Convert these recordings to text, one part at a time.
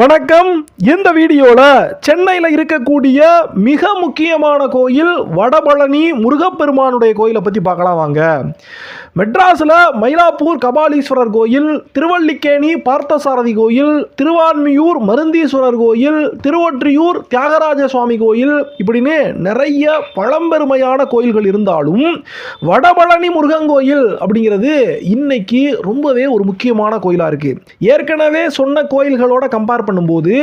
வணக்கம். இந்த வீடியோவில் சென்னையில் இருக்கக்கூடிய மிக முக்கியமான கோயில் வடபழனி முருகப்பெருமானுடைய கோயிலை பற்றி பார்க்கலாம் வாங்க. மெட்ராஸில் மயிலாப்பூர் கபாலீஸ்வரர் கோயில் திருவல்லிக்கேணி பார்த்தசாரதி கோயில் திருவான்மியூர் மருந்தீஸ்வரர் கோயில் திருவொற்றியூர் தியாகராஜ சுவாமி கோயில் இப்படின்னு நிறைய பழம்பெருமையான கோயில்கள் இருந்தாலும் வடபழனி முருகன் கோயில் அப்படிங்கிறது இன்னைக்கு ரொம்பவே ஒரு முக்கியமான கோயிலாக இருக்குது ஏற்கனவே சொன்ன கோயில்களோட கம்பேர் பண்ணும்போது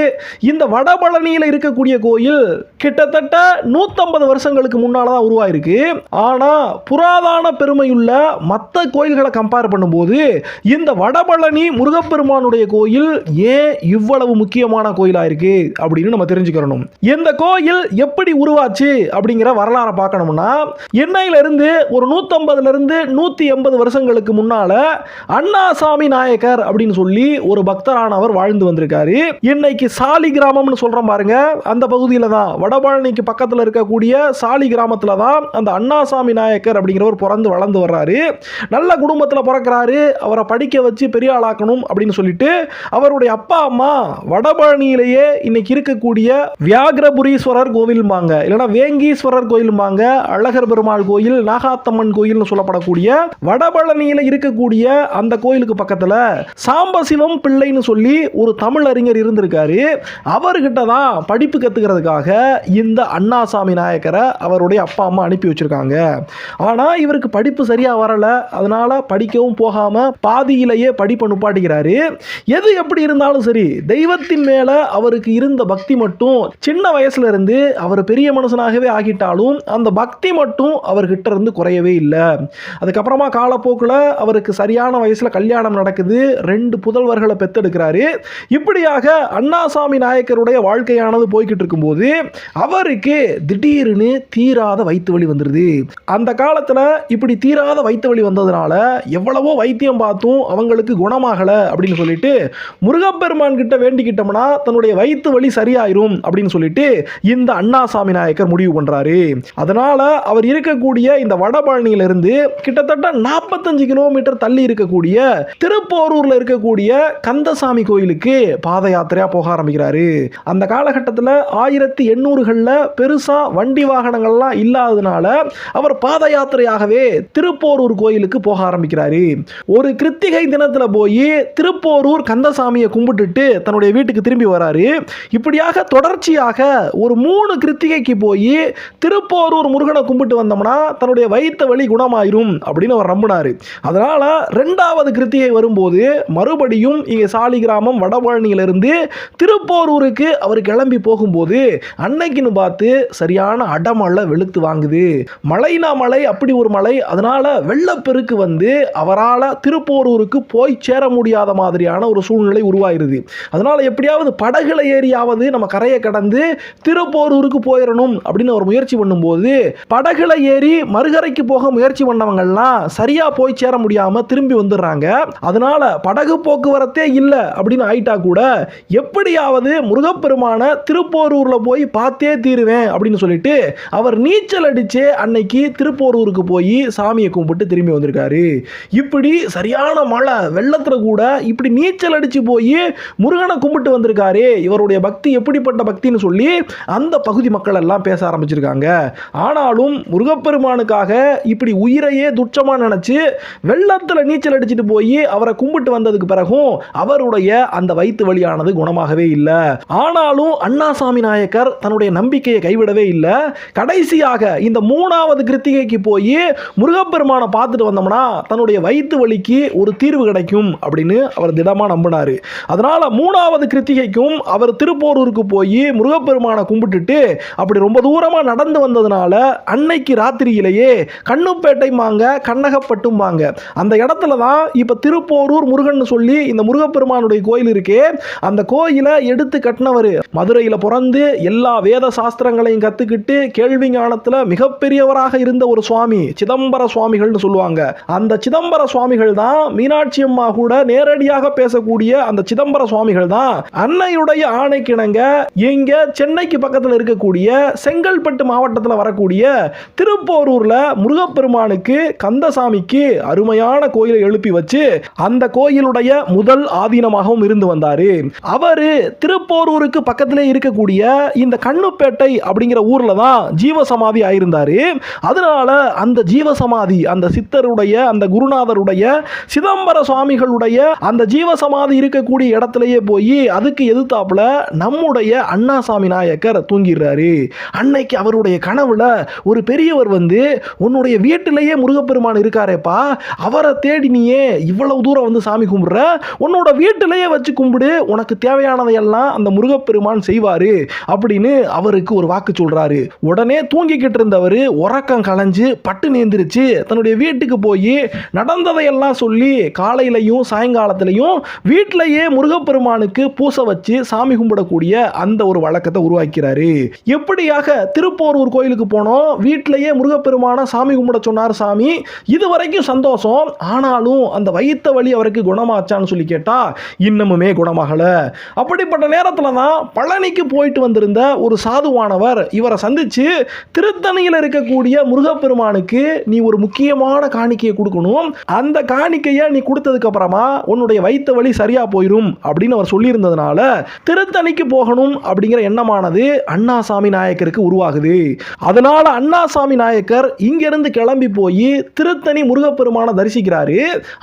இந்த வடபழனியில் இருக்கக்கூடிய கோயில் கிட்டத்தட்ட நூற்றம்பது வருஷங்களுக்கு முன்னால் தான் உருவாயிருக்கு. ஆனால் புராதான பெருமையுள்ள மற்ற மற்ற கோயில்களை கம்பேர் பண்ணும்போது இந்த வடபழனி முருகப்பெருமானுடைய கோயில் ஏன் இவ்வளவு முக்கியமான கோயிலாக இருக்கு அப்படின்னு நம்ம தெரிஞ்சுக்கிறணும். இந்த கோயில் எப்படி உருவாச்சு அப்படிங்கிற வரலாறை பார்க்கணும்னா எண்ணெயிலிருந்து ஒரு நூற்றம்பதுலேருந்து நூற்றி எண்பது வருஷங்களுக்கு முன்னால் அண்ணாசாமி நாயக்கர் அப்படின்னு சொல்லி ஒரு பக்தரானவர் வாழ்ந்து வந்திருக்காரு. இன்னைக்கு சாலி கிராமம்னு சொல்கிறோம் பாருங்க. அந்த பகுதியில் தான் வடபழனிக்கு பக்கத்தில் இருக்கக்கூடிய சாலி கிராமத்தில் தான் அந்த அண்ணாசாமி நாயக்கர் அப்படிங்கிறவர் பிறந்து வளர்ந்து வர்றாரு. நல்ல குடும்பத்தில் பிறக்கிறாரு அவரை படிக்க வச்சு பெரிய ஆளாக்கணும் அப்படின்னு சொல்லிட்டு அவருடைய அப்பா அம்மா வடபழனியிலேயே இன்னைக்கு இருக்கக்கூடிய வியாகிரபுரீஸ்வரர் கோவில்பாங்க இல்லைன்னா வேங்கீஸ்வரர் கோயிலும்பாங்க. அழகர் பெருமாள் கோயில் நாகாத்தம்மன் கோயில்னு சொல்லப்படக்கூடிய வடபழனியில் இருக்கக்கூடிய அந்த கோயிலுக்கு பக்கத்தில் சாம்பசிவம் பிள்ளைன்னு சொல்லி ஒரு தமிழறிஞர் இருந்திருக்காரு. அவர்கிட்ட தான் படிப்பு கற்றுக்கிறதுக்காக இந்த அண்ணாசாமி நாயக்கரை அவருடைய அப்பா அம்மா அனுப்பி வச்சிருக்காங்க. ஆனால் இவருக்கு படிப்பு சரியாக வரலை. அதனால் படிக்கவும் போகாமல் பாதியிலேயே படிப்பை நுப்பாட்டிக்கிறாரு எது எப்படி இருந்தாலும் சரி தெய்வத்தின் மேலே அவருக்கு இருந்த பக்தி மட்டும் சின்ன வயசுல இருந்து அவர் பெரிய மனுஷனாகவே ஆகிட்டாலும் அந்த பக்தி மட்டும் அவர்கிட்ட இருந்து குறையவே இல்லை. அதுக்கப்புறமா காலப்போக்கில் அவருக்கு சரியான வயசில் கல்யாணம் நடக்குது. ரெண்டு புதல்வர்களை பெத்தெடுக்கிறாரு. இப்படியாக அண்ணாசாமி நாயக்கருடைய வாழ்க்கையானது போய்கிட்டு இருக்கும்போது அவருக்கு திடீர்னு தீராத வயிற்று வலி வந்துடுது அந்த காலத்தில் இப்படி தீராத வயிற்று வலி வந்ததுனால எவ்வளவோ வைத்தியம் பார்த்தும் அவங்களுக்கு குணமாகலை அப்படின்னு சொல்லிட்டு முருகப்பெருமான் கிட்ட வேண்டிக்கிட்டோம்னா தன்னுடைய வயிற்று வலி சரியாயிரும் அப்படின்னு சொல்லிட்டு இந்த அண்ணாசாமி நாயக்கர் முடிவு பண்ணுறாரு அதனால் அவர் இருக்கக்கூடிய இந்த வடபழனியிலிருந்து கிட்டத்தட்ட நாற்பத்தஞ்சு கிலோமீட்டர் தள்ளி இருக்கக்கூடிய திருப்போரூரில் இருக்கக்கூடிய கந்தசாமி கோயிலுக்கு பாத யாத்திரையாக போக ஆரம்பிக்கிறாரு. அந்த காலகட்டத்தில் ஆயிரத்தி எண்ணூறுகளில் பெருசாக வண்டி வாகனங்கள்லாம் இல்லாததுனால அவர் பாத யாத்திரையாகவே திருப்போரூர் கோயிலுக்கு போக ஆரம்பிக்கிறாரு. ஒரு கிருத்திகை தினத்துல போய் திருப்போரூர் கந்தசாமியை கும்பிட்டுட்டு தன்னுடைய வீட்டுக்கு திரும்பி வராரு. இப்படியாக தொடர்ச்சியாக ஒரு மூணு கிருத்திகைக்கு போய் திருப்போரூர் முருகனை கும்பிட்டு வந்தோம்னா தன்னுடைய வயிற்று வலி குணமாயிரும் அப்படின்னு அவர் நம்பினார். அதனால ரெண்டாவது கிருத்திகை வரும்போது மறுபடியும் இங்கே சாலிகிராமம் வடபழனியிலிருந்து திருப்போரூருக்கு அவர் கிளம்பி போகும்போது அன்னைக்குன்னு பார்த்து சரியான அடமழை வெளுத்து வாங்குது. மழைனா மழை அப்படி ஒரு மழை. அதனால வெள்ளப்பெருக்கு வந்து அவரால் திருப்போரூருக்கு போய் சேர முடியாத மாதிரியான ஒரு சூழ்நிலை உருவாயிருது. அதனால எப்படியாவது படகுல ஏறியாவது நம்ம கரையை கடந்து திருப்போரூருக்கு போயிடணும் அப்படின்னு அவர் முயற்சி பண்ணும்போது படகுல ஏறி மறுகரைக்கு போக முயற்சி பண்ணவங்கள்லாம் சரியா போய் சேர முடியாமல் திரும்பி வந்துடுறாங்க அதனால படகு போக்குவரத்தே இல்லை அப்படின்னு ஆயிட்டா கூட எப்படியாவது முருகப்பெருமான திருப்போரூர்ல போய் பார்த்தே தீருவேன் அப்படின்னு சொல்லிட்டு அவர் நீச்சல் அடிச்சே அன்னைக்கு திருப்போரூருக்கு போய் சாமியை கும்பிட்டு திரும்பி வந்திருக்காரு. இப்படி சரியான மழை வெள்ளத்தில் கூட இப்படி நீச்சல் அடிச்சு போய் முருகனை கும்பிட்டு வந்திருக்காரு. இவருடைய பக்தி எப்படிப்பட்ட பக்தின்னு சொல்லி அந்த பகுதி மக்கள் எல்லாம் பேச ஆரம்பிச்சிருக்காங்க. ஆனாலும் முருகப்பெருமானுக்காக இப்படி உயிரையே துச்சமாக நினச்சி வெள்ளத்தில் நீச்சல் அடிச்சுட்டு போய் அவரை கும்பிட்டு வந்ததுக்கு பிறகும் அவருடைய அந்த வயிற்று வழியானது குணமாகவே இல்லை. ஆனாலும் அண்ணாசாமி நாயக்கர் தன்னுடைய நம்பிக்கையை கைவிடவே இல்லை. கடைசியாக இந்த மூணாவது கிருத்திகைக்கு போய் முருகப்பெருமானை பார்த்துட்டு வந்தோம்னா தன்னுடைய வயிற்று வலிக்கு ஒரு தீர்வு கிடைக்கும் அப்படின்னு அவர் திடமாக நம்பினாரு. அதனால மூணாவது கிருத்திகைக்கும் அவர் திருப்போரூருக்கு போய் முருகப்பெருமானை கும்பிட்டுட்டு அப்படி ரொம்ப தூரமா நடந்து வந்ததுனால அன்னைக்கு ராத்திரியிலேயே கண்ணுப்பேட்டை மாங்க கண்ணகப்பட்டும் மாங்க. அந்த இடத்துல தான் இப்போ திருப்போரூர் முருகன் சொல்லி இந்த முருகப்பெருமானுடைய கோயில் இருக்கே. அந்த கோயிலை எடுத்து கட்டினவர். மதுரையில் பிறந்து எல்லா வேத சாஸ்திரங்களையும் கற்றுக்கிட்டு கேள்வி ஞானத்தில் மிகப்பெரியவராக இருந்த ஒரு சுவாமி சிதம்பர சுவாமிகள்னு சொல்லுவாங்க. சொல்லுவாங்க. அந்த சிதம்பர சுவாமிகள் தான் மீனாட்சி அம்மா கூட நேரடியாக பேசக்கூடிய அந்த சிதம்பர சுவாமிகள் தான். அன்னையுடைய ஆணைக்கிணங்க இங்க சென்னைக்கு பக்கத்தில் இருக்கக்கூடிய செங்கல்பட்டு மாவட்டத்தில் வரக்கூடிய திருப்போரூர்ல முருகப்பெருமானுக்கு கந்தசாமிக்கு அருமையான கோயிலை எழுப்பி வச்சு அந்த கோயிலுடைய முதல் ஆதீனமாகவும் இருந்து வந்தாரு. அவரு திருப்போரூருக்கு பக்கத்திலே இருக்கக்கூடிய இந்த கண்ணுப்பேட்டை அப்படிங்கிற ஊர்ல தான் ஜீவசமாதி ஆயிருந்தாரு. அதனால அந்த ஜீவசமாதி அந்த சித்தருடைய அந்த குருநாதருடைய சிதம்பர சுவாமிகளுடைய அந்த ஜீவசமாதி இருக்கக்கூடிய இடத்துலயே போய் அதுக்கு எதிர்த்தாப்புல நம்முடைய அண்ணாசாமி நாயக்கர் தூங்கிடுறாரு. அன்னைக்கு அவருடைய கனவுல ஒரு பெரியவர் வந்து உன்னுடைய வீட்டிலேயே முருகப்பெருமான் இருக்காரேப்பா அவரை தேடி நீயே இவ்வளவு தூரம் வந்து சாமி கும்பிடுற உன்னோட வீட்டிலேயே வச்சு கும்பிடு உனக்கு தேவையானதையெல்லாம் அந்த முருகப்பெருமான் செய்வாரு அப்படின்னு அவருக்கு ஒரு வாக்கு சொல்றாரு. உடனே தூங்கிக்கிட்டு இருந்தவர் உறக்கம் களைஞ்சு பட்டு நேந்திருச்சு தன்னுடைய வீட்டுக்கு போய் நடந்ததையெல்லாம் சொல்லி காலையிலையும் சாயங்காலத்திலையும் வீட்டிலேயே முருகப்பெருமானுக்கு பூசை வச்சு சாமி கும்பிடக்கூடிய அந்த ஒரு வழக்கத்தை உருவாக்கிறாரு. எப்படியாக திருப்போரூர் கோயிலுக்கு போனோம் வீட்டிலேயே முருகப்பெருமான சாமி கும்பிட சொன்னார் சாமி. இது வரைக்கும் சந்தோஷம். ஆனாலும் அந்த வைத்த வழி அவருக்கு குணமாச்சான்னு சொல்லி கேட்டா இன்னமுமே குணமாகலை. அப்படிப்பட்ட நேரத்தில் தான் பழனிக்கு போயிட்டு வந்திருந்த ஒரு சாதுவானவர் இவரை சந்திச்சு திருத்தணியில் இருக்கக்கூடிய முருகப்பெருமானுக்கு நீ ஒரு முக்கியமான காணிக்கையை கொடுக்கணும். அந்த காணிக்கையை நீ கொடுத்ததுக்கு அப்புறமா உன்னுடைய வைத்த வலி சரியா போயிடும் அப்படின்னு அவர் சொல்லியிருந்ததுனால திருத்தணிக்கு போகணும் அப்படிங்கிற எண்ணமானது அண்ணாசாமி நாயக்கருக்கு உருவாகுது. அதனால அண்ணாசாமி நாயக்கர் இங்கிருந்து கிளம்பி போய் திருத்தணி முருகப்பெருமானை தரிசிக்கிறாரு.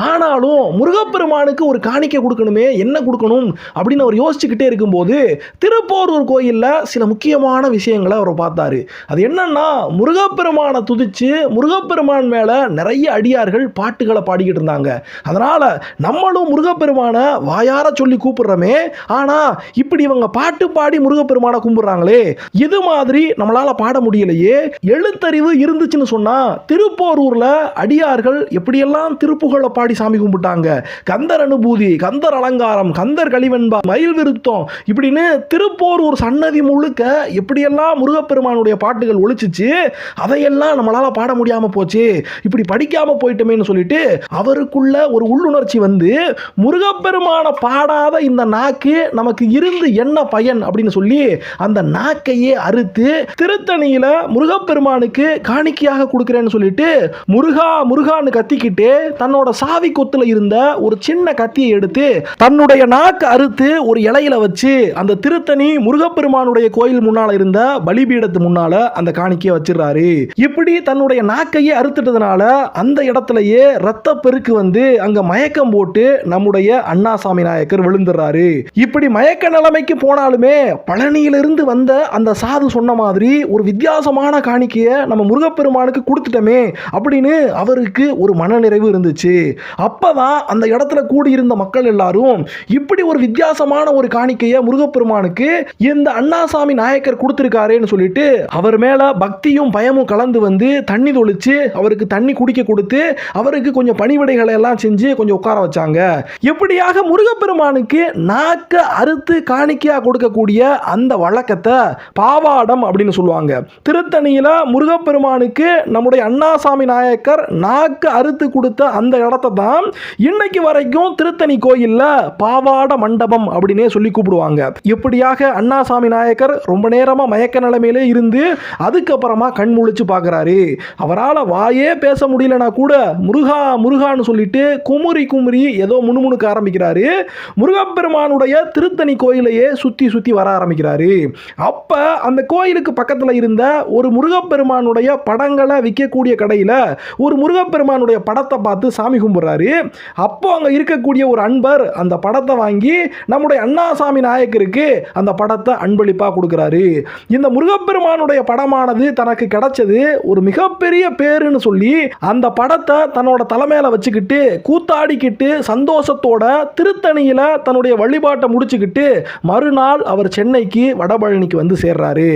ஆனாலும் முருகப்பெருமானுக்கு ஒரு காணிக்கை கொடுக்கணுமே என்ன கொடுக்கணும் அப்படின்னு அவர் யோசிச்சுக்கிட்டே இருக்கும்போது திருப்போரூர் கோயிலில் சில முக்கியமான விஷயங்களை அவர் பார்த்தாரு. அது என்னன்னா முருகப்பெருமானை துதிச்சு முருகப்பெருமான் மேலே நிறைய அடியார்கள் பாட்டுகளை பாடிக்கிட்டு இருந்தாங்க. அதனால நம்மளும் முருகப்பெருமானை வாயார சொல்லி கூப்பிடுறோமே. ஆனா இப்படி இவங்க பாட்டு பாடி முருகப்பெருமானை கும்பிடுறாங்களே. இது மாதிரி நம்மளால பாட முடியலையே. எழுத்தறிவு இருந்துச்சுன்னு சொன்னால் திருப்போரூரில் அடியார்கள் எப்படியெல்லாம் திருப்புகழை பாடி சாமி கும்பிட்டாங்க. கந்தர் அனுபூதி கந்தர் அலங்காரம் கந்தர் களிவெண்பா மயில் விருத்தம் இப்படின்னு திருப்போரூர் சன்னதி முழுக்க எப்படியெல்லாம் முருகப்பெருமானுடைய பாட்டுகள் ஒழிச்சிச்சு அதையெல்லாம் நம்மளால பாட முடியாம போச்சு. இப்படி படிக்க பிடிக்காம போயிட்டோமேனு சொல்லிட்டு அவருக்குள்ள ஒரு உள்ளுணர்ச்சி வந்து முருகப்பெருமான பாடாத இந்த நாக்கு நமக்கு இருந்து என்ன பயன்? அப்படின்னு சொல்லி அந்த நாக்கையே அறுத்து திருத்தணியில முருகப்பெருமானுக்கு காணிக்கையாக கொடுக்குறேன்னு சொல்லிட்டு முருகா முருகான்னு கத்திக்கிட்டு தன்னோட சாவி கொத்துல இருந்த ஒரு சின்ன கத்தியை எடுத்து தன்னுடைய நாக்கு அறுத்து ஒரு இலையில வச்சு அந்த திருத்தணி முருகப்பெருமானுடைய கோயில் முன்னால இருந்த பலிபீடத்து முன்னால அந்த காணிக்கையை வச்சிடுறாரு. இப்படி தன்னுடைய நாக்கையே அறுத்துட்டதுனால அந்த இடத்துலயே ரத்த பெருக்கு வந்து அங்க மயக்கம் போட்டு நம்முடைய அண்ணாசாமி நாயக்கர் விழுந்துடுறாரு. இப்படி மயக்க நிலைமைக்கு போனாலுமே பழனியிலிருந்து வந்த அந்த சாது சொன்ன மாதிரி ஒரு வித்தியாசமான காணிக்கையை நம்ம முருகப்பெருமானுக்கு கொடுத்துட்டோமே அப்படின்னு அவருக்கு ஒரு மனநிறைவு இருந்துச்சு. அப்பதான் அந்த இடத்துல கூடியிருந்த மக்கள் எல்லாரும் இப்படி ஒரு வித்தியாசமான ஒரு காணிக்கையை முருகப்பெருமானுக்கு இந்த அண்ணாசாமி நாயக்கர் கொடுத்துருக்காருன்னு சொல்லிட்டு அவர் மேல பக்தியும் பயமும் கலந்து வந்து தண்ணி தொளிச்சு அவருக்கு தண்ணி குடிக்க கொடுத்து அவருக்கு கொஞ்சம் பணிவிடைகளை எல்லாம் செஞ்சு கொஞ்சம் உட்கார வச்சாங்க. எப்படியாக முருகப்பெருமானுக்கு நாக்க அறுத்து காணிக்கையா கொடுக்கக்கூடிய அந்த வழக்கத்தை பாவாடம் அப்படின்னு சொல்லுவாங்க. திருத்தணியில முருகப்பெருமானுக்கு நம்முடைய அண்ணாசாமி நாயக்கர் நாக்கு அறுத்து கொடுத்த அந்த இடத்த தான் இன்னைக்கு வரைக்கும் திருத்தணி கோயில்ல பாவாட மண்டபம் அப்படின்னே சொல்லி கூப்பிடுவாங்க. இப்படியாக அண்ணாசாமி நாயக்கர் ரொம்ப நேரமாக மயக்க நிலைமையிலே இருந்து அதுக்கப்புறமா கண் முழிச்சு பார்க்குறாரு. அவரால் வாயே பேச முடியல இல்லைனா கூட? முருகா முருகான்னு சொல்லிட்டு குமுறி குமுறி ஏதோ முணுமுணுக்க ஆரம்பிக்கிறாரு. முருகப்பெருமானுடைய திருத்தணி கோயிலையே சுற்றி சுற்றி வர ஆரம்பிக்கிறாரு. அப்போ அந்த கோயிலுக்கு பக்கத்தில் இருந்த ஒரு முருகப்பெருமானுடைய படங்களை விற்கக்கூடிய கடையில் ஒரு முருகப்பெருமானுடைய படத்தை பார்த்து சாமி கும்பிட்றாரு. அப்போ அங்கே இருக்கக்கூடிய ஒரு அன்பர் அந்த படத்தை வாங்கி நம்முடைய அண்ணாசாமி நாயக்கருக்கு அந்த படத்தை அன்பளிப்பாக கொடுக்குறாரு. இந்த முருகப்பெருமானுடைய படமானது தனக்கு கிடைச்சது ஒரு மிகப்பெரிய பேருன்னு சொல்லி அந்த படத்தை தன்னோட தலைமையில் வச்சுக்கிட்டு கூத்தாடிக்கிட்டு சந்தோஷத்தோட திருத்தணியில் தன்னுடைய வழிபாட்டை முடிச்சுக்கிட்டு மறுநாள் அவர் சென்னைக்கு வடபழனிக்கு வந்து சேர்றாரு.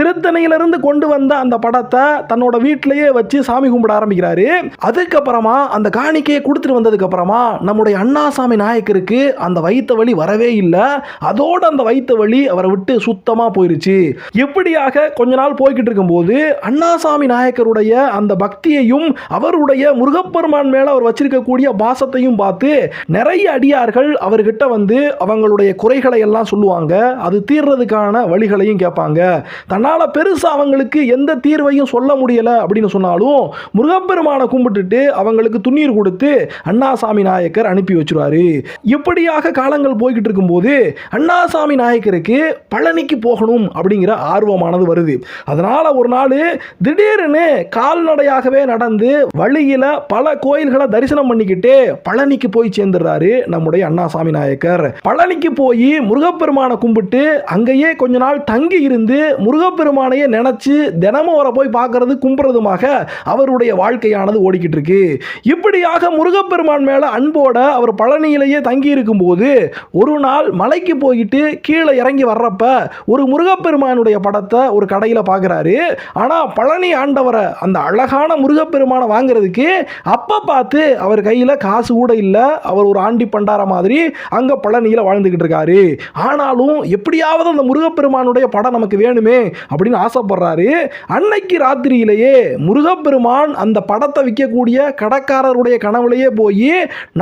திருத்தணியிலிருந்து கொண்டு வந்த அந்த படத்தை தன்னோட வீட்டிலேயே வச்சு சாமி கும்பிட ஆரம்பிக்கிறாரு. அதுக்கப்புறமா அந்த காணிக்கையை கொடுத்துட்டு வந்ததுக்கு அப்புறமா நம்முடைய அண்ணாசாமி நாயக்கருக்கு அந்த வைத்த வழி வரவே இல்லை. அதோட அந்த வைத்த வழி அவரை விட்டு சுத்தமா போயிருச்சு. எப்படியாக கொஞ்ச நாள் போய்கிட்டு இருக்கும்போது அண்ணாசாமி நாயக்கருடைய அந்த பக்தியையும் அவர் அவருடைய முருகப்பெருமான் மேல அவர் வச்சிருக்கக்கூடிய பாசத்தையும் பார்த்து நிறைய அடியார்கள் அவர்கிட்ட வந்து அவங்களுடைய குறைகளை எல்லாம் சொல்லுவாங்க. அது தீர்றதுக்கான வழிகளையும் கேட்பாங்க. தன்னால் பெருசா அவங்களுக்கு எந்த தீர்வையும் சொல்ல முடியல அப்படின்னு சொன்னாலும் முருகப்பெருமானை கும்பிட்டுட்டு அவங்களுக்கு துண்ணீர் கொடுத்து அண்ணாசாமி நாயக்கர் அனுப்பி வச்சிருவாரு. இப்படியாக காலங்கள் போய்கிட்டு இருக்கும்போது அண்ணாசாமி நாயக்கருக்கு பழனிக்கு போகணும் அப்படிங்கிற ஆர்வமானது வருது. அதனால ஒரு நாள் திடீர்னு கால்நடையாகவே நடந்து வழியில் பல கோயில்களை தரிசனம் பண்ணிக்கிட்டு பழனிக்கு போய் சேர்ந்துடுறாரு நம்முடைய அண்ணாசாமி நாயக்கர். பழனிக்கு போய் முருகப்பெருமானை கும்பிட்டு அங்கேயே கொஞ்ச நாள் தங்கி இருந்து முருகப்பெருமானையே நினைச்சு தினமும் அவரை போய் பார்க்கறது கும்பிட்றதுமாக அவருடைய வாழ்க்கையானது ஓடிக்கிட்டு இருக்கு. இப்படியாக முருகப்பெருமான் மேல அன்போட அவர் பழனியிலேயே தங்கி இருக்கும்போது ஒரு நாள் மலைக்கு போயிட்டு கீழே இறங்கி வர்றப்ப ஒரு முருகப்பெருமானுடைய படத்தை ஒரு கடையில் பார்க்குறாரு. ஆனால் பழனி ஆண்டவரை அந்த அழகான முருகப்பெருமானை வாங்குறதுக்கு அப்போ பார்த்து அவர் கையில் காசு கூட இல்லை. அவர் ஒரு ஆண்டி பண்டார மாதிரி அங்கே பழனியில் வாழ்ந்துக்கிட்டு இருக்காரு. ஆனாலும் எப்படியாவது அந்த முருகப்பெருமானுடைய படம் நமக்கு வேணுமே அப்படின்னு ஆசைப்படுறாரு. அன்னைக்கு ராத்திரியிலேயே முருகப்பெருமான் அந்த படத்தை விற்கக்கூடிய கடைக்காரருடைய கனவுலையே போய்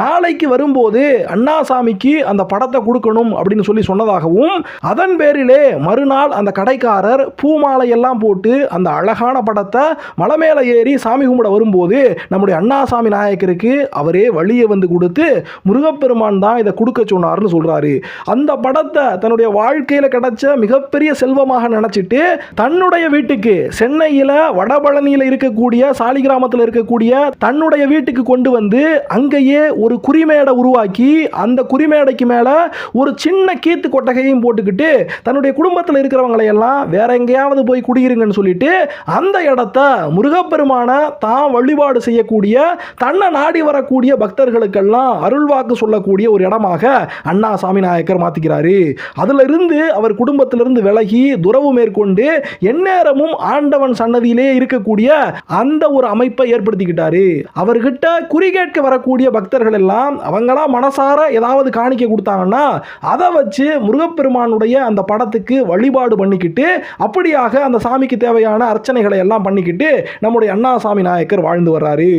நாளைக்கு வரும்போது அண்ணாசாமிக்கு அந்த படத்தை கொடுக்கணும் அப்படின்னு சொல்லி சொன்னதாகவும் அதன் பேரிலே மறுநாள் அந்த கடைக்காரர் பூமாலையெல்லாம் போட்டு அந்த அழகான படத்தை மலை மேலே ஏறி சாமி கும்பிட வரும்போது நம்முடைய அண்ணாசாமி நாயக்கருக்கு அவரே வழியை வந்து கொடுத்து முருகப்பெருமான் தான் இதை கொடுக்க சொன்னார்னு சொல்றாரு. அந்த படத்தை தன்னுடைய வாழ்க்கையில் கிடைச்ச மிகப்பெரிய செல்வமாக நினைச்சிட்டு தன்னுடைய வீட்டுக்கு சென்னையில் வடபழனியில் இருக்கக்கூடிய சாலிகிராமத்தில் இருக்கக்கூடிய தன்னுடைய வீட்டுக்கு கொண்டு வந்து அங்கேயே ஒரு குறிமேடை உருவாக்கி அந்த குறிமேடைக்கு மேலே ஒரு சின்ன கீத்து கொட்டகையும் போட்டுக்கிட்டு தன்னுடைய குடும்பத்தில் இருக்கிறவங்களையெல்லாம் வேற எங்கேயாவது போய் குடியிருங்கன்னு சொல்லிட்டு அந்த இடத்த முருகப்பெருமான தான் வழிபாடு செய்யக்கூடிய தன்னை நாடி வரக்கூடிய பக்தர்களுக்கெல்லாம் அருள்வாக்கு சொல்லக்கூடிய ஒரு இடமாக அண்ணா சாமி நாயக்கர் மாற்றிக்கிறாரு அதுல இருந்து அவர் குடும்பத்திலிருந்து விலகி துறவு மேற்கொண்டு எந்நேரமும் ஆண்டவன் சன்னதியிலே இருக்கக்கூடிய அந்த ஒரு அமைப்பை ஏற்படுத்திக்கிட்டாரு. அவர்கிட்ட குறி கேட்க வரக்கூடிய பக்தர்கள் எல்லாம் அவங்களா மனசார ஏதாவது காணிக்க கொடுத்தாங்கன்னா அதை வச்சு முருகப்பெருமானுடைய அந்த படத்துக்கு வழிபாடு பண்ணிக்கிட்டு அப்படியாக அந்த சாமிக்கு தேவையான அர்ச்சனைகளை எல்லாம் பண்ணிக்கிட்டு நம்முடைய அண்ணா சாமி நாயக்கர் வாழ்ந்து வர்றாரு.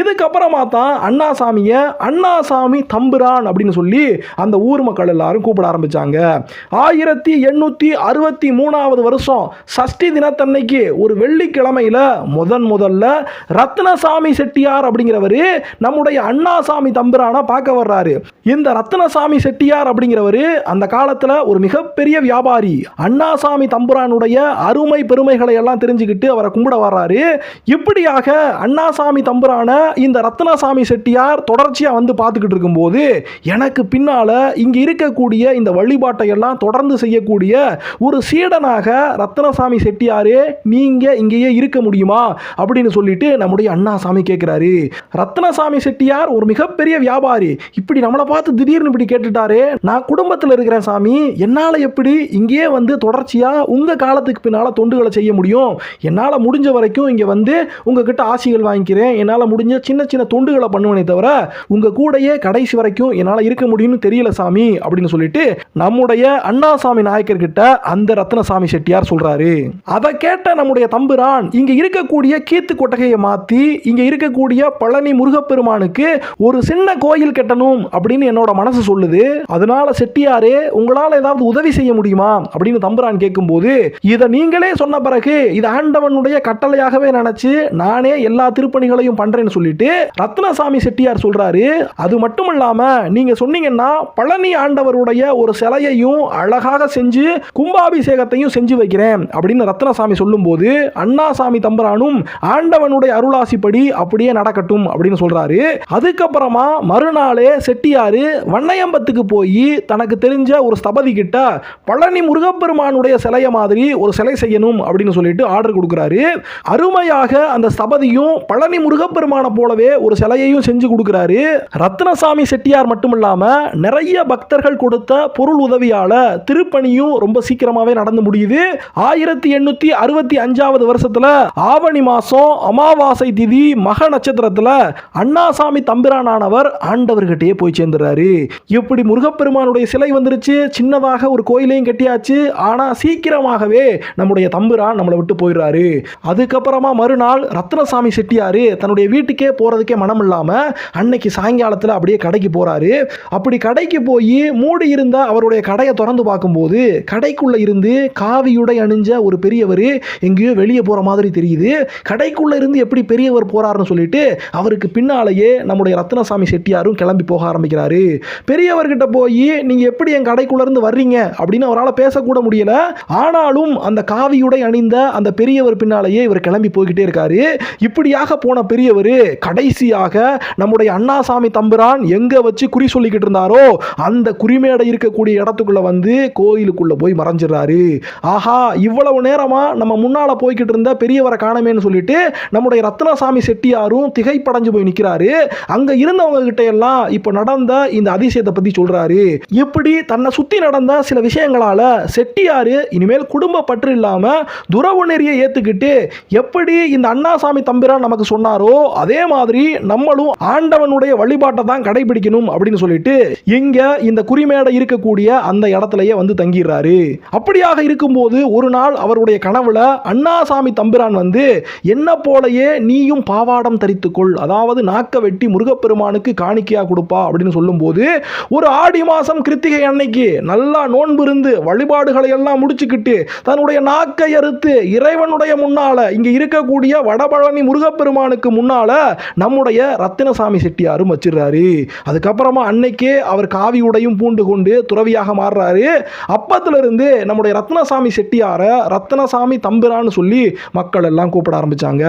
இதுக்கப்புறமா தான் அண்ணாசாமியை அண்ணாசாமி தம்புரான் அப்படின்னு சொல்லி அந்த ஊர் மக்கள் எல்லாரும் கூப்பிட ஆரம்பிச்சாங்க. ஆயிரத்தி எண்ணூற்றி அறுபத்தி மூணாவது வருஷம் சஷ்டி தினத்தன்னைக்கு ஒரு வெள்ளிக்கிழமையில் முதன் முதல்ல ரத்னசாமி செட்டியார் அப்படிங்கிறவர் நம்முடைய அண்ணாசாமி தம்பிரானை பார்க்க வர்றாரு. இந்த ரத்னசாமி செட்டியார் அப்படிங்கிறவர் அந்த காலத்தில் ஒரு மிகப்பெரிய வியாபாரி. அண்ணாசாமி தம்புரானுடைய அருமை பெருமைகளை எல்லாம் தெரிஞ்சுக்கிட்டு அவரை கும்பிட வர்றாரு. இப்படியாக அண்ணாசாமி தம்புரான இந்த ரத்னசாமி செட்டியார் தொடர்ச்சியாக வந்து பார்த்துக்கிட்டு இருக்கும்போது எனக்கு பின்னால் இங்கே இருக்கக்கூடிய இந்த வழிபாட்டை எல்லாம் தொடர்ந்து செய்யக்கூடிய ஒரு சீடனாக ரத்னசாமி செட்டியாரே நீங்கள் இங்கேயே இருக்க முடியுமா? அப்படின்னு சொல்லிட்டு நம்முடைய அண்ணாசாமி கேட்குறாரு ரத்னசாமி செட்டியார் ஒரு மிகப்பெரிய வியாபாரி. இப்படி நம்மளை பார்த்து திடீர்னு இப்படி கேட்டுட்டாரே. நான் குடும்பத்தில் இருக்கிறேன் சாமி. என்னால் எப்படி இங்கேயே வந்து தொடர்ச்சியாக உங்கள் காலத்துக்கு பின்னால் தொண்டுகளை செய்ய முடியும்? என்னால் முடிஞ்ச வரைக்கும் இங்கே வந்து உங்ககிட்ட ஆசிகள் வாங்கிக்கிறேன் என்னால் முடிஞ்ச சின்ன சின்ன தொண்டுகளை பண்ணுவேனே தவிர உங்கள் கூடையே கடைசி வரைக்கும் என்னால் இருக்க முடியும்னு தெரியல சாமி அப்படின்னு சொல்லிட்டு நம்முடைய அண்ணாசாமி நாயக்கர் கிட்ட அந்த ரத்னசாமி செட்டியார் சொல்றாரு. அதை கேட்ட நம்முடைய தம்புரான் இங்க இருக்கக்கூடிய கீத்து கொட்டகையை மாத்தி இங்க இருக்கக்கூடிய பழனி முருகப்பெருமானுக்கு ஒரு சின்ன கோயில் கட்டணும் அப்படின்னு என்னோட மனசு சொல்லுது. அதனால செட்டியாரே உங்களால் ஏதாவது உதவி செய்ய முடியுமா? அப்படின்னு தம்புரான் கேட்கும்போது இதை நீங்களே சொன்ன பிறகு இது ஆண்டவனுடைய கட்டளையாகவே நினைச்சு நானே எல்லா திருப்பணிகளையும் பண்றேன்னு சொல்லிட்டு ரத்னசாமி செட்டியார் சொல்றாரு. அது மட்டும் இல்லாம நீங்க சொன்னீங்கன்னா பழனி ஆண்டவருடைய ஒரு சிலையையும் அழகாக செஞ்சு கும்பாபிஷேகத்தையும் செஞ்சு வைக்கிறேன் அப்படின்னு ரத்னசாமி சொல்லும்போது அண்ணாசாமி தம்பரானும் ஆண்டவனுடைய அருளாசிப்படி அப்படியே நடக்கட்டும் அப்படின்னு சொல்றாரு. அதுக்கப்புறமா மறுநாளே செட்டியாரு வண்ணையம்பத்துக்கு போய் தனக்கு தெரிஞ்ச ஒரு ஸ்தபதி கிட்ட பழனி முருகப்பெருமானுடைய சிலைய மாதிரி ஒரு சிலை செய்யணும் அப்படின்னு சொல்லிட்டு ஆர்டர் கொடுக்குறாரு. அருமையாக அந்த ஸ்தபதியும் பழனி முருகப்பெருமானை போலவே ஒரு சிலையையும் செஞ்சு கொடுக்குறாரு. ரத்னசாமி செட்டியார் மட்டும் இல்லாம நிறைய பக்தர்கள் கொடுத்த பொருள் உதவியால திருப்பணியும் ரொம்ப சீக்கிரமாவே நடந்து முடியுது. ஆயிரத்தி எண்ணூத்தி அறுபத்தி அஞ்சாவது வருஷத்துல ஆவணி மாசம் அமாவாசை திதி மக நட்சத்திரத்துல அண்ணாசாமி தம்பிரானானவர் ஆண்டவர்கிட்டயே போய் சேர்ந்துறாரு. இப்படி முருகப்பெருமானுடைய சிலை வந்துருச்சு. சின்னதாக ஒரு கோயிலையும் கட்டியாச்சு. ஆனா சீக்கிரமாகவே நம்முடைய தம்பிரான் நம்மளை விட்டு போயிடுறாரு. அதுக்கப்புறமா மறுநாள் ரத்னசாமி செட்டியார் போகிறாரு தன்னுடைய வீட்டுக்கே போகிறதுக்கே மனம் இல்லாமல் அன்னைக்கு சாயங்காலத்தில் அப்படியே கடைக்கு போகிறாரு அப்படி கடைக்கு போய் மூடி இருந்த அவருடைய கடையை திறந்து பார்க்கும்போது கடைக்குள்ளே இருந்து காவியுடை அணிஞ்ச ஒரு பெரியவர் எங்கேயோ வெளியே போகிற மாதிரி தெரியுது. கடைக்குள்ளே இருந்து எப்படி பெரியவர் போகிறாருன்னு சொல்லிட்டு அவருக்கு பின்னாலேயே நம்முடைய ரத்னசாமி செட்டியாரும் கிளம்பி போக ஆரம்பிக்கிறாரு. பெரியவர்கிட்ட போய் நீங்கள் எப்படி என் கடைக்குள்ள இருந்து வர்றீங்க? அப்படின்னு அவரால் பேசக்கூட முடியல. ஆனாலும் அந்த காவியுடை அணிந்த அந்த பெரியவர் பின்னாலேயே இவர் கிளம்பி போய்கிட்டே இருக்காரு. இப்படியாக போன பெரியவர் கடைசியாக நம்முடைய அண்ணாசாமி தம்பிரான் எங்க வச்சு குறி சொல்லிக்கிட்டு இருந்தாரோ அந்த குறிமேடை இருக்கக்கூடிய இடத்துக்குள்ள வந்து கோயிலுக்குள்ள போய் மறைஞ்சிடுறாரு. ஆஹா இவ்வளவு நேரமா நம்ம முன்னால போய்கிட்டு இருந்த பெரியவரை காணமேன்னு சொல்லிட்டு நம்முடைய ரத்னசாமி செட்டியாரும் திகைப்படைஞ்சு போய் நிற்கிறாரு அங்க இருந்தவங்க கிட்ட எல்லாம் இப்போ நடந்த இந்த அதிசயத்தை பத்தி சொல்றாரு. இப்படி தன்னை சுத்தி நடந்த சில விஷயங்களால செட்டியாரு இனிமேல் குடும்ப பற்று இல்லாம துறவு நெறியை ஏத்துக்கிட்டு எப்படி இந்த அண்ணாசாமி தம்பிரான் நமக்கு சொன்னாரோ? அதே மாதிரி நம்மளும் ஆண்டவனுடைய வழிபாட்டை தான் கடைபிடிக்கணும் அப்படின்னு சொல்லிட்டு இங்க இந்த குறிமேடை இருக்கக்கூடிய அந்த இடத்துலயே வந்து தங்கிடுறாரு. அப்படியாக இருக்கும்போது ஒரு நாள் அவருடைய கனவுல அண்ணாசாமி தம்பிரான் வந்து என்ன போலயே நீயும் பாவாடம் தரித்துக்கொள். அதாவது நாக்க வெட்டி முருகப்பெருமானுக்கு காணிக்கையா கொடுப்பா. அப்படின்னு சொல்லும்போது ஒரு ஆடி மாசம் கிருத்திகை அன்னைக்கு நல்லா நோன்பு இருந்து வழிபாடுகளை எல்லாம் முடிச்சுக்கிட்டு தன்னுடைய நாக்கை அறுத்து இறைவனுடைய முன்னால இங்க இருக்கக்கூடிய வடபழனி பெருமானுக்கு முன்னால் நம்முடைய ரத்தினசாமி செட்டியாரும் வச்சிடுறாரு. அதுக்கப்புறமா அன்னைக்கே அவர் காவி உடையும் பூண்டு கொண்டு துறவியாக மாறுறாரு. அப்பத்துல இருந்து நம்முடைய ரத்னசாமி செட்டியாரை ரத்னசாமி தம்பிரான்னு சொல்லி மக்கள் எல்லாம் கூப்பிட ஆரம்பிச்சாங்க.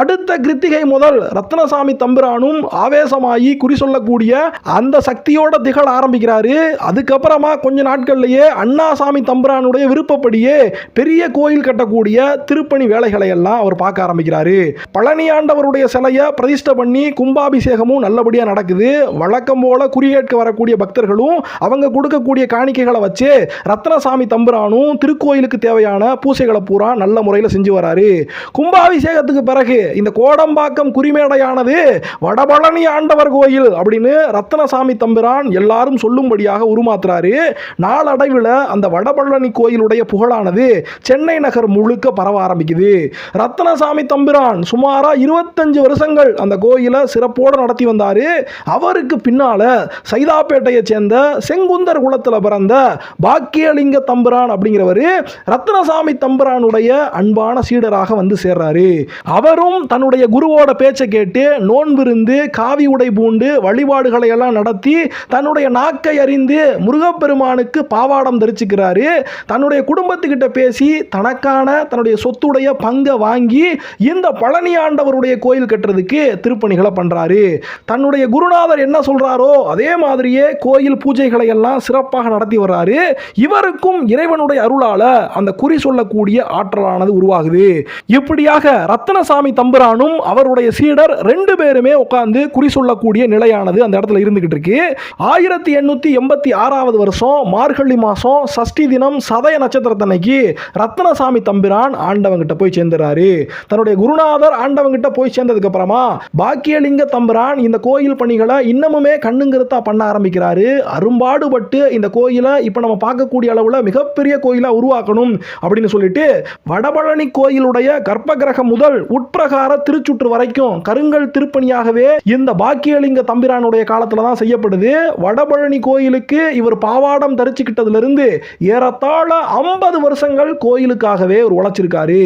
அடுத்த கிருத்திகை முதல் ரத்னசாமி தம்பிரானும் ஆவேசமாகி குறி சொல்லக்கூடிய அந்த சக்தியோட திகழ ஆரம்பிக்கிறாரு. அதுக்கப்புறமா கொஞ்ச நாட்கள்லயே அண்ணாசாமி தம்பிரானுடைய விருப்பப்படியே பெரிய கோயில் கட்டக்கூடிய திருப்பணி வேலைகளை எல்லாம் அவர் பார்க்க ஆரம்பிக்கிறாரு. பழனியாண்டு ஆண்டவருடைய சிலையை பிரதிஷ்டை பண்ணி கும்பாபிஷேகமும் நல்லபடியா நடக்குது. வழக்கம் போல குறியேற்க வரக்கூடிய பக்தர்களும் அவங்க கொடுக்கக்கூடிய காணிக்கைகளை வச்சு ரத்னசாமி தம்பிரானும் திருக்கோயிலுக்கு தேவையான பூசைகளை பூரா நல்ல முறையில் செஞ்சு வராரு. கும்பாபிஷேகத்துக்கு பிறகு இந்த கோடம்பாக்கம் குறிமேடையானது வடபழனி ஆண்டவர் கோயில் அப்படின்னு ரத்னசாமி தம்பிரான் எல்லாரும் சொல்லும்படியாக உருமாத்துறாரு. நாளடைவில் அந்த வடபழனி கோயிலுடைய புகழானது சென்னை நகர் முழுக்க பரவ ஆரம்பிக்குது. ரத்னசாமி தம்பிரான் சுமாரா இருபத்தஞ்சு வருஷங்கள் அந்த கோயிலை சிறப்போடு நடத்தி வந்தார். அவருக்கு பின்னால சைதாப்பேட்டையை சேர்ந்த செங்குந்தர் குலத்தில் பிறந்த பாக்கியலிங்க தம்பிரான் அப்படிங்கிறவர் ரத்னசாமி தம்பிரானுடைய அன்பான சீடராக வந்து சேர்றாரு. அவரும் தன்னுடைய குருவோட பேச்சை கேட்டு நோன்பிருந்து காவி உடை பூண்டு வழிபாடுகளை எல்லாம் நடத்தி தன்னுடைய நாக்கை அறிந்து முருகப்பெருமானுக்கு பாவாடம் தரிச்சுக்கிறாரு. தன்னுடைய குடும்பத்துக்கிட்ட பேசி தனக்கான தன்னுடைய சொத்துடைய பங்கை வாங்கி இந்த பழனி ஆண்டவருடைய கோயில் கட்டுறதுக்கு திருப்பணிகளை பண்ணுறாரு தன்னுடைய குருநாதர் என்ன சொல்றாரோ அதே மாதிரியே கோயில் பூஜைகளை எல்லாம் சிறப்பாக நடத்தி வர்றாரு. இவருக்கும் இறைவனுடைய அருளால் அந்த குறி சொல்லக்கூடிய ஆற்றலானது உருவாகுது. இப்படியாக ரத்னசாமி தம்புரானும் அவருடைய சீடர் ரெண்டு பேருமே உட்கார்ந்து குறி சொல்லக்கூடிய நிலையானது அந்த இடத்துல இருந்துகிட்டு இருக்கு. ஆயிரத்தி எண்ணூத்தி எண்பத்தி ஆறாவது வருஷம் மார்கழி மாசம் சஷ்டி தினம் சதய நட்சத்திரத்தன்னைக்கு ரத்னசாமி தம்பிரான் ஆண்டவங்கிட்ட போய் சேர்ந்துறாரு. தன்னுடைய குருநாதர் ஆண்டவங்கிட்ட போய் சேர்ந்ததுக்கப்புறமா பாக்கியலிங்க தம்பிரான் இந்த கோயில் பணிகளை இன்னமுமே கண்ணுங்கிறதா பண்ண ஆரம்பிக்கிறாரு. அரும்பாடுபட்டு இந்த கோயிலை இப்போ நம்ம பார்க்கக்கூடிய அளவில் மிகப்பெரிய கோயிலாக உருவாக்கணும் அப்படின்னு சொல்லிட்டு வடபழனி கோயிலுடைய கர்ப்பகிரகம் முதல் உட்பிரகார திருச்சுற்று வரைக்கும் கருங்கல் திருப்பணியாகவே இந்த பாக்கியலிங்க தம்பிரானுடைய காலத்தில் தான் செய்யப்படுது. வடபழனி கோயிலுக்கு இவர் பாவாடம் தரிச்சுக்கிட்டதுலேருந்து ஏறத்தாழ ஐம்பது வருஷங்கள் கோயிலுக்காகவே ஒரு உழைச்சிருக்காரு.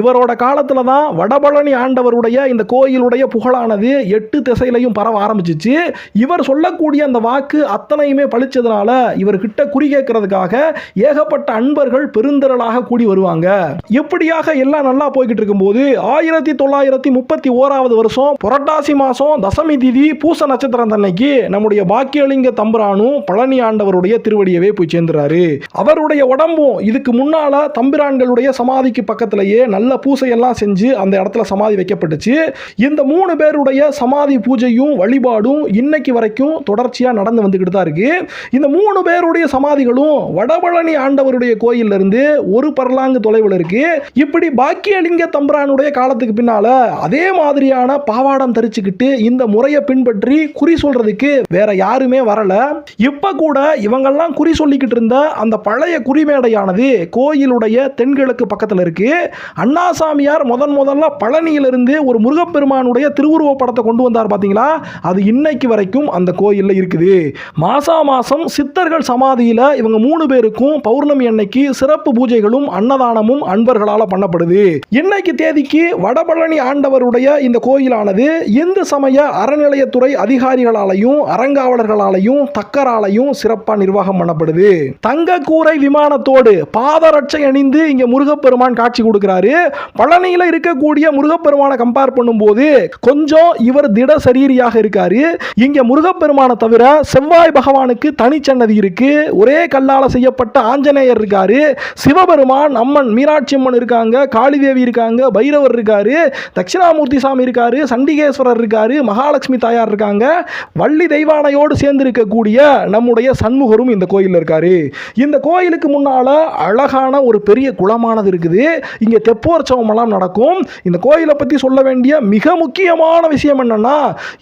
இவரோட காலத்தில் தான் வடபழனி ஆண்டவருடைய இந்த கோயிலுடைய புகழானது எட்டு திசையிலையும் பரவ ஆரம்பிச்சிச்சு. இவர் சொல்லக்கூடிய அந்த வாக்கு அத்தனையுமே பழிச்சதுனால இவர்கிட்ட குறி கேட்கறதுக்காக ஏகப்பட்ட அன்பர்கள் பெருந்திரளாக கூடி வருவாங்க. இப்படியாக எல்லாம் நல்லா போய்கிட்டு இருக்கும்போது ஆயிரத்தி தொள்ளாயிரத்தி முப்பத்தி ஓராவது வருஷம் புரட்டாசி மாசம் தசமி திதி பூச நட்சத்திரம் தன்னைக்கு நம்முடைய பாக்கியலிங்க தம்பிரானும் பழனி ஆண்டவருடைய திருவடியவே போய் சேர்ந்துறாரு. அவருடைய உடம்பும் இதுக்கு முன்னால தம்பிரான்களுடைய சமாதிக்கு பக்கத்திலேயே நல்ல பூசையெல்லாம் செஞ்சு அந்த இடத்துல சமாதி வைக்கப்பட்டுச்சு. இந்த மூணு பேருடைய சமாதி பூஜையும் வழிபாடும் இன்னைக்கு வரைக்கும் தொடர்ச்சியா நடந்து வந்துக்கிட்டு தான் இருக்கு. இந்த மூணு பேருடைய சமாதிகளும் வடபழனி ஆண்டவருடைய கோயிலிருந்து இருந்து ஒரு பரலாங்கு தொலைவில் இருக்கு. இப்படி பாக்கியலிங்க தம்பிரானுடைய காலத்துக்கு பின்னால அதே மாதிரியான பாவாடம் தரிச்சுக்கிட்டு இந்த முறையை பின்பற்றி குறி சொல்றதுக்கு வேற யாருமே வரல. இப்போ கூட இவங்கெல்லாம் குறி சொல்லிக்கிட்டு இருந்த அந்த பழைய குறிமேடையானது கோயிலுடைய தென்கிழக்கு பக்கத்தில் இருக்கு. அண்ணாசாமியார் முதன் முதல்ல பழனியிலிருந்து ஒரு ஒரு முருகப்பெருமானுடைய திருவுருவ படத்தை கொண்டு வந்தார் பார்த்தீங்களா? அது இன்னைக்கு வரைக்கும் அந்த கோயிலில் இருக்குது. மாசா மாசம் சித்தர்கள் சமாதியில் இவங்க மூணு பேருக்கும் பௌர்ணமி அன்னைக்கு சிறப்பு பூஜைகளும் அன்னதானமும் அன்பர்களால் பண்ணப்படுது. இன்னைக்கு தேதிக்கு வடபழனி ஆண்டவருடைய இந்த கோயிலானது இந்து சமய அறநிலையத்துறை அதிகாரிகளாலையும் அறங்காவலர்களாலையும் தக்கராலையும் சிறப்பாக நிர்வாகம் பண்ணப்படுது. தங்க கூரை விமானத்தோடு பாதரட்சை அணிந்து இங்கே முருகப்பெருமான் காட்சி கொடுக்கிறாரு. பழனியில் இருக்கக்கூடிய முருகப்பெருமான கம்பெனி கம்பேர் பண்ணும்போது கொஞ்சம் இவர் திட சரீரியாக இருக்காரு. இங்க முருகப்பெருமானை தவிர செவ்வாய் பகவானுக்கு தனிச்சன்னதி இருக்கு. ஒரே கல்லால செய்யப்பட்ட ஆஞ்சநேயர் இருக்காரு. சிவபெருமான் அம்மன் மீனாட்சி அம்மன் இருக்காங்க. காளிதேவி இருக்காங்க. பைரவர் இருக்காரு. தட்சிணாமூர்த்தி சாமி இருக்காரு. சண்டிகேஸ்வரர் இருக்காரு. மகாலட்சுமி தாயார் இருக்காங்க. வள்ளி தெய்வானையோடு சேர்ந்து இருக்கக்கூடிய நம்முடைய சண்முகரும் இந்த கோயிலில் இருக்காரு. இந்த கோயிலுக்கு முன்னால அழகான ஒரு பெரிய குளமானது இருக்குது. இங்கே தெப்போற்சவமெல்லாம் நடக்கும். இந்த கோயிலை பற்றி சொல்ல வேண்டிய மிக முக்கியமான விஷயம் என்னன்னா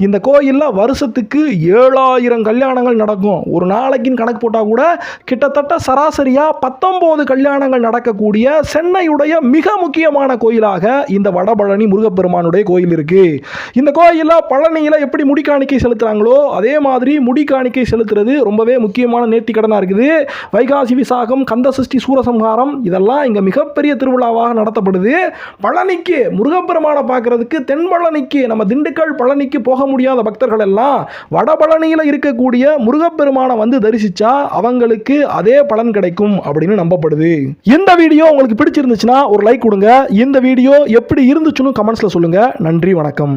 இந்த கோயிலில் வருஷத்துக்கு ஏழாயிரம் கல்யாணங்கள் நடக்கும். ஒரு நாளைக்குன்னு கணக்கு போட்டால் கூட கிட்டத்தட்ட சராசரியாக பத்தொம்போது கல்யாணங்கள் நடக்கக்கூடிய சென்னையுடைய மிக முக்கியமான கோயிலாக இந்த வடபழனி முருகப்பெருமானுடைய கோயில் இருக்கு. இந்த கோயிலில் பழனியில் எப்படி முடிக்காணிக்கை செலுத்துகிறாங்களோ அதே மாதிரி முடிக்காணிக்கை செலுத்துறது ரொம்பவே முக்கியமான நேர்த்தி கடனாக இருக்குது. வைகாசி விசாகம் கந்த சஷ்டி சூரசம்ஹாரம் இதெல்லாம் இங்கே மிகப்பெரிய திருவிழாவாக நடத்தப்படுது. பழனிக்கு முருகப்பெருமானை பார்க்கறதுக்கு தென் பழனிக்கு நம்ம திண்டுக்கல் பழனிக்கு போக முடியாத பக்தர்கள் எல்லாம் வடபழனியில் இருக்கக்கூடிய முருகப்பெருமானை வந்து தரிசிச்சா அவங்களுக்கு அதே பலன் கிடைக்கும் அப்படின்னு நம்பப்படுது. இந்த வீடியோ உங்களுக்கு பிடிச்சிருந்துச்சுன்னா ஒரு லைக் கொடுங்க. இந்த வீடியோ எப்படி இருந்துச்சுன்னு கமெண்ட்ஸில் சொல்லுங்கள் நன்றி வணக்கம்.